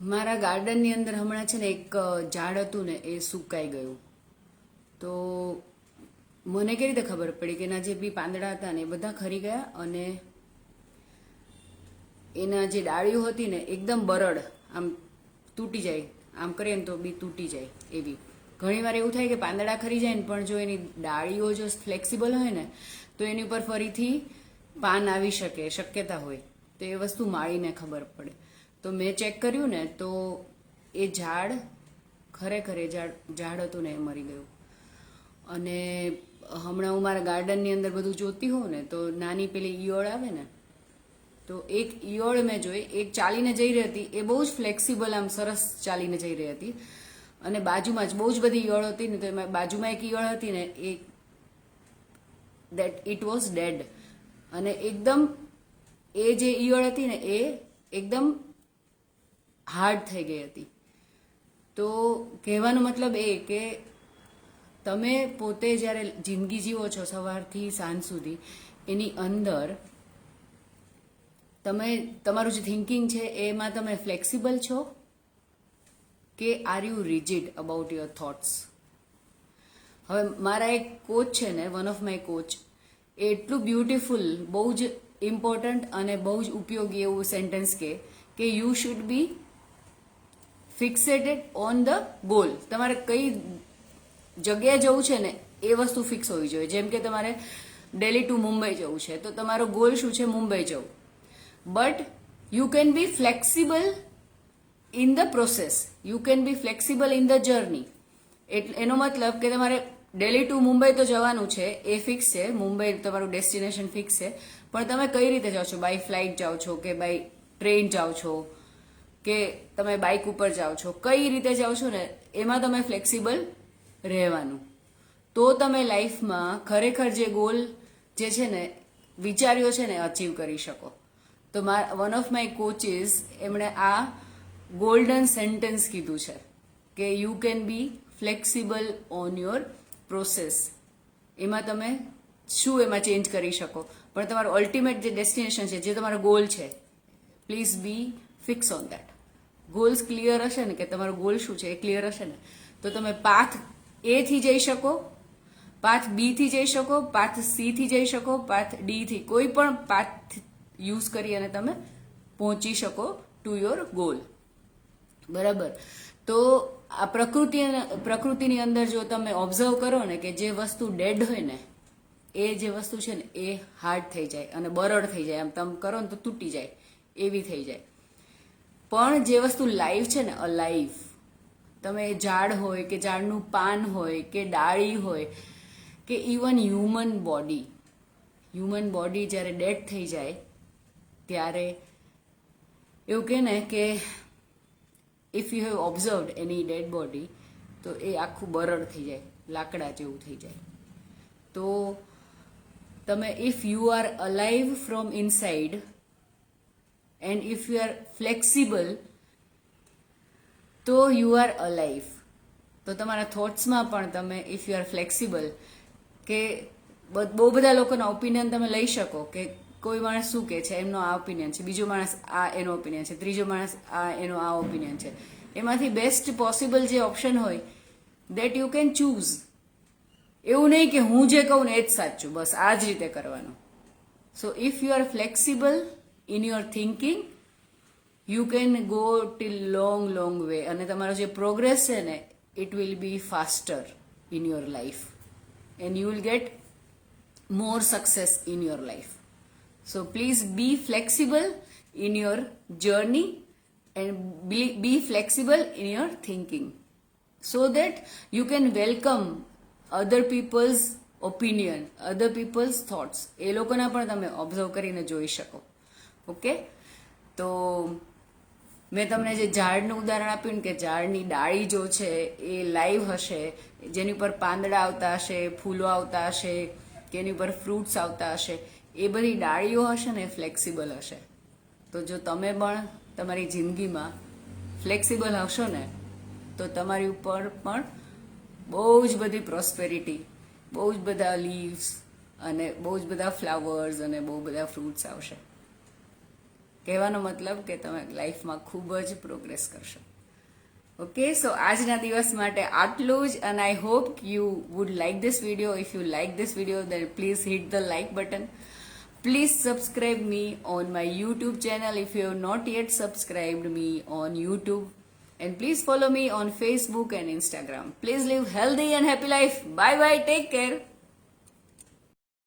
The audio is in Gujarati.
મારા ગાર્ડનની અંદર હમણાં છે ને એક ઝાડ હતું ને, એ સુકાઈ ગયું. તો મને કેવી રીતે ખબર પડી કે એના જે બી પાંદડા હતા ને એ બધા ખરી ગયા અને એના જે ડાળીઓ હતી ને એકદમ બરડ, આમ તૂટી જાય. આમ કરીએ ને તો બી તૂટી જાય એવી. ઘણીવાર એવું થાય કે પાંદડા ખરી જાય ને, પણ જો એની ડાળીઓ જો ફ્લેક્સિબલ હોય ને, તો એની ઉપર ફરીથી પાન આવી શકે, શક્યતા હોય. તો એ વસ્તુ માળીને ખબર પડે. તો મેં ચેક કર્યું ને, તો એ ઝાડ, ખરેખર એ ઝાડ ઝાડ હતું ને એ મરી ગયું. અને હમણાં હું મારા ગાર્ડનની અંદર બધું જોતી હોઉં ને, તો નાની પેલી ઈયળ આવે ને, તો એક ઈયળ મેં જોઈ, એક ચાલીને જઈ રહી હતી, એ બહુ જ ફ્લેક્સિબલ આમ સરસ ચાલીને જઈ રહી હતી. અને બાજુમાં જ બહુ જ બધી ઈયળ હતી ને, તો એમાં બાજુમાં એક ઈયળ હતી ને, એ દેટ ઇટ વોઝ ડેડ અને એકદમ એ જે ઈયળ હતી ને, એ એકદમ હાર્ડ થઈ ગઈ હતી. તો કહેવાનો મતલબ એ કે તમે પોતે જ્યારે જિંદગી જીવો છો સવારથી સાંજ સુધી, એની અંદર તમે, તમારું જે થિંકિંગ છે એમાં તમે ફ્લેક્સિબલ છો? કે are you rigid about your thoughts હવે મારા એક કોચ છે ને વન ઓફ માય કોચ એ એટલું બ્યુટિફુલ બહુ જ ઇમ્પોર્ટન્ટ અને બહુ જ ઉપયોગી એવું સેન્ટેન્સ કે you should be fixated on the goal તમારે કઈ જગ્યાએ જવું છે ને, એ વસ્તુ ફિક્સ હોવી જોઈએ. જેમ કે તમારે ડેલી ટુ મુંબઈ જવું છે, તો તમારો ગોલ શું છે? મુંબઈ જવું. But you can be flexible in the process you can be flexible in the journey એટલે એનો મતલબ કે તમારે ડેલી ટુ મુંબઈ તો જવાનું છે, એ ફિક્સ છે. મુંબઈ તમારું ડેસ્ટિનેશન ફિક્સ છે. પણ તમે કઈ રીતે જાઓ છો? બાય ફ્લાઇટ જાઓ છો કે બાય ટ્રેન જાઓ છો? કે તમે બાઇક ઉપર જાઓ છો. કઈ રીતે જાઓ છો ને? એમાં તમે ફ્લેક્સિબલ રહેવાનું. તો તમે લાઈફમાં ખરેખર જે ગોલ જે છે ને, વિચાર્યો છે ને અચીવ કરી શકો. તો વન ઓફ માય કોચિસ એમણે આ ગોલ્ડન સેન્ટેન્સ કીધું છે કે you can be flexible on your process એમાં તમે શું એમાં ચેન્જ કરી શકો? પણ તમારું અલ્ટિમેટ જે ડેસ્ટિનેશન છે, જે તમારો ગોલ છે please be fix on that goals clear હશે ને કે તમારો ગોલ શું છે એ ક્લિયર હશે ને, તો તમે પાથ એ થી જઈ શકો પાથ બી થી જઈ શકો પાથ સી થી જઈ શકો પાથ ડી થી કોઈ પણ પાથ યુઝ કરી અને તમે પહોંચી શકો ટુ યોર ગોલ બરાબર? તો આ પ્રકૃતિ પ્રકૃતિની અંદર જો તમે ઓબ્ઝર્વ કરો ને કે જે વસ્તુ ડેડ હોય ને, એ જે વસ્તુ છે ને એ હાર્ડ થઈ જાય અને બરડ થઈ જાય. આમ તમે કરો ને તો તૂટી જાય. એવી થઈ જાય. પણ જે વસ્તુ લાઈવ છે ને અલાઈવ તમે ઝાડ હોય કે ઝાડનું પાન હોય કે ડાળી હોય કે even human body human body જ્યારે ડેડ થઈ જાય, ત્યારે એવું કહે ને કે if you have observed any dead body તો એ આખું બરડ થઈ જાય, લાકડા જેવું થઈ જાય. તો તમે if you are alive from inside and if you are flexible તો યુ આર અલાઈવ તો તમારા થોટ્સમાં પણ તમે ઇફ યુ આર ફ્લેક્સિબલ કે બહુ બધા લોકોના ઓપિનિયન તમે લઈ શકો કે કોઈ માણસ શું કહે છે, એમનો આ ઓપિનિયન છે, બીજો માણસ આ એનો ઓપિનિયન છે, ત્રીજો માણસ આ એનો આ ઓપિનિયન છે. એમાંથી બેસ્ટ પોસિબલ જે ઓપ્શન હોય દેટ યુ કેન ચૂઝ એવું નહીં કે હું જે કહું ને એ જ સાચું, બસ આ જ રીતે કરવાનું. So if you are flexible In your thinking you can go till long long way અને તમારો જે પ્રોગ્રેસ છે ને it will be faster in your life and you will get more success in your life. So please be flexible in your journey and be, be flexible in your thinking so that you can welcome other people's opinion, other people's thoughts. એ લોકોના પણ તમે ઓબ્ઝર્વ કરીને જોઈ શકો ઓકે? તો મેં તમને જે ઝાડનું ઉદાહરણ આપ્યું ને કે ઝાડની ડાળી જો છે એ લાઈવ હશે, જેની ઉપર પાંદડા આવતા હશે, ફૂલો આવતા હશે, કે એની ઉપર ફ્રૂટ્સ આવતા હશે, એ બધી ડાળીઓ હશે ને ફ્લેક્સિબલ હશે. તો જો તમે પણ તમારી જિંદગીમાં ફ્લેક્સિબલ હશો ને, તો તમારી ઉપર પણ બહુ જ બધી પ્રોસ્પેરિટી, બહુ જ બધા લીવ્સ અને બહુ જ બધા ફ્લાવર્સ અને બહુ બધા ફ્રૂટ્સ આવશે. કહેવાનો મતલબ કે તમે લાઈફમાં ખૂબ જ પ્રોગ્રેસ કરશો. ઓકે સો આજના દિવસ માટે આટલું જ અને I hope you would like this video if you like this video then please hit the like button please subscribe me on my YouTube channel if you not yet subscribed me on YouTube and please follow me on Facebook and Instagram please live healthy and happy life bye bye take care.